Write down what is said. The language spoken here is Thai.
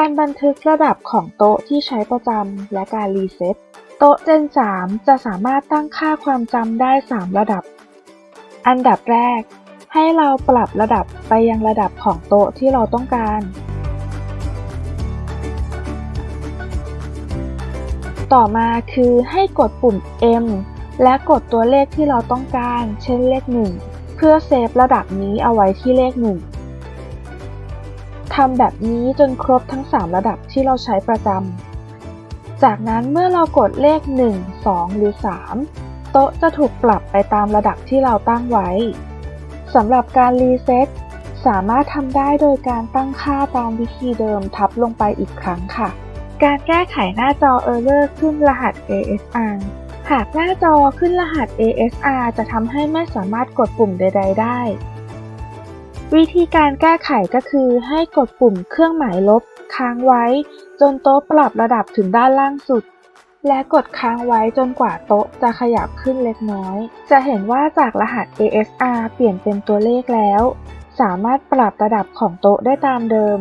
การบันทึกระดับของโต๊ะที่ใช้ประจำและการรีเซ็ต โต๊ะ Gen 3 จะสามารถตั้งค่าความจำได้ 3 ระดับ อันดับแรก ให้เราปรับระดับไปยังระดับของโต๊ะที่เราต้องการ ต่อมาคือให้กดปุ่ม M และกดตัวเลขที่เราต้องการ เช่นเลข 1 เพื่อเซฟระดับนี้เอาไว้ที่เลข 1 ทำแบบนี้จนครบทั้ง 3 ระดับที่เราใช้ประจำ จากนั้นเมื่อเรากดเลข 1 2 หรือ 3 โต๊ะจะถูกปรับไปตามระดับที่เราตั้งไว้ สำหรับการรีเซ็ตสามารถทำได้โดยการตั้งค่าตามวิธีเดิมทับลงไปอีกครั้งค่ะ การแก้ไขหน้าจอ Error ขึ้นรหัส ASR หากหน้าจอขึ้นรหัส ASR จะทำให้ไม่สามารถกดปุ่มใด ๆ ได้ วิธีการแก้ไขก็คือให้กดปุ่มเครื่องหมายลบค้างไว้ จนโต๊ะปรับระดับถึงด้านล่างสุด และกดค้างไว้จนกว่าโต๊ะจะขยับขึ้นเล็กน้อย จะเห็นว่าจากรหัส ASR เปลี่ยนเป็นตัวเลขแล้ว สามารถปรับระดับของโต๊ะได้ตามเดิม